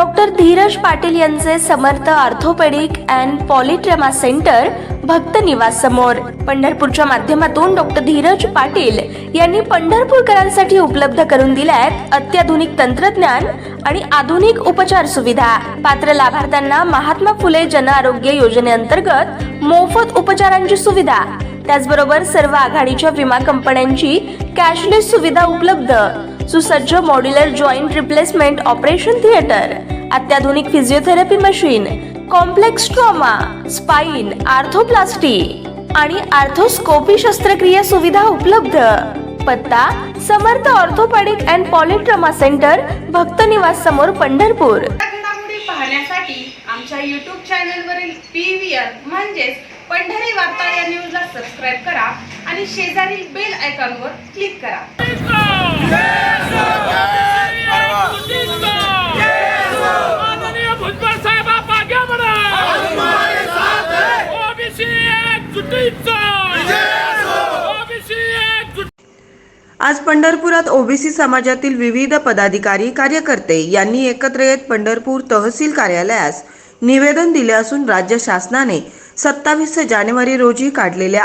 Doctor Dhiraj Patil यांचे Samarth orthopaedic and polytrauma centre Bhakt Niwas समोर पंढरपूरच्या माध्यमातून डॉक्टर धीरज पाटील यांनी पंढरपूरकरांसाठी उपलब्ध करून दिल्यात अत्याधुनिक तंत्रज्ञान आणि आधुनिक उपचार सुविधा. पात्र लाभार्थ्यांना महात्मा फुले जन आरोग्य योजनेअंतर्गत मोफत उपचारांची सुविधा. त्याचबरोबर सर्व आघाडीच्या विमा कंपन्यांची कॅशलेस सुविधा उपलब्ध. सुसज्ज modular joint replacement operation theatre. अत्याधुनिक physiotherapy machine complex trauma spine arthroplasty आणि आर्थोस्कोपी शस्त्रक्रिया सुविधा उपलब्ध. पत्ता Samarth orthopedic and polytrauma centre भक्त निवास समोर पंढरपूर. पाहण्यासाठी आमच्या यूट्यूब चॅनलवरील पी व्ही आर म्हणजेच पंढरी वार्ता या न्यूजला सबस्क्राईब करा आणि शेजारील बेल आयकॉनवर क्लिक करा. आज पंढरपुरात ओबीसी समाजातील विविध पदाधिकारी कार्यकर्ते यांनी एकत्र येत पंढरपूर तहसील कार्यालयास निवेदन दिले असून राज्य शासनाने सत्तावीस जानेवारी रोजी काढलेल्या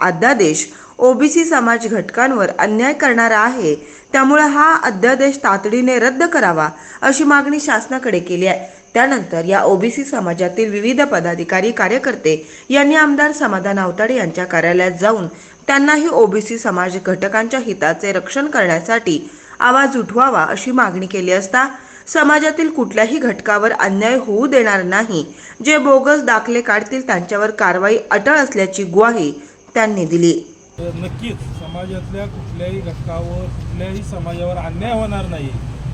अध्यादेश ओबीसी समाज घटकांवर अन्याय करणारा आहे. त्यामुळे हा अध्यादेश तातडीने रद्द करावा अशी मागणी शासनाकडे केली आहे. त्यानंतर या ओबीसी समाजातील विविध पदाधिकारी कार्यकर्ते यांनी आमदार समाधान आवताडे यांच्या कार्यालयात जाऊन त्यांनाही ओबीसी समाज घटकांच्या हिताचे रक्षण करण्यासाठी आवाज उठवावा अशी मागणी केली असता समाजातील कुठल्याही घटकावर अन्याय होऊ देणार नाही. जे बोगस दाखले काढतील त्यांच्यावर कारवाई अटळ असल्याची ग्वाही त्यांनी दिली. नक्कीच समाजातल्या कुठल्याही घटकावर कुठल्याही समाजावर अन्याय होणार नाही.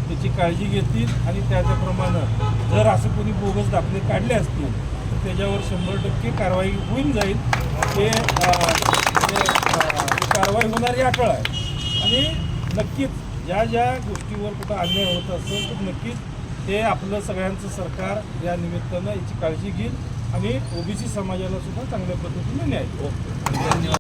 त्याची काळजी घेतील आणि त्याच्याप्रमाणे जर असं कोणी बोगस दाखले काढले असतील तर त्याच्यावर शंभर टक्के कारवाई होऊन जाईल. ते कारवाई होणारी अटळ आहे. आणि नक्कीच ज्या ज्या गोष्टीवर कुठं अन्याय होत असेल तर नक्कीच हे आपलं सगळ्यांचं सरकार या निमित्तानं याची काळजी घेईल आणि ओबीसी समाजाला सुद्धा चांगल्या पद्धतीने न्याय धन्यवाद.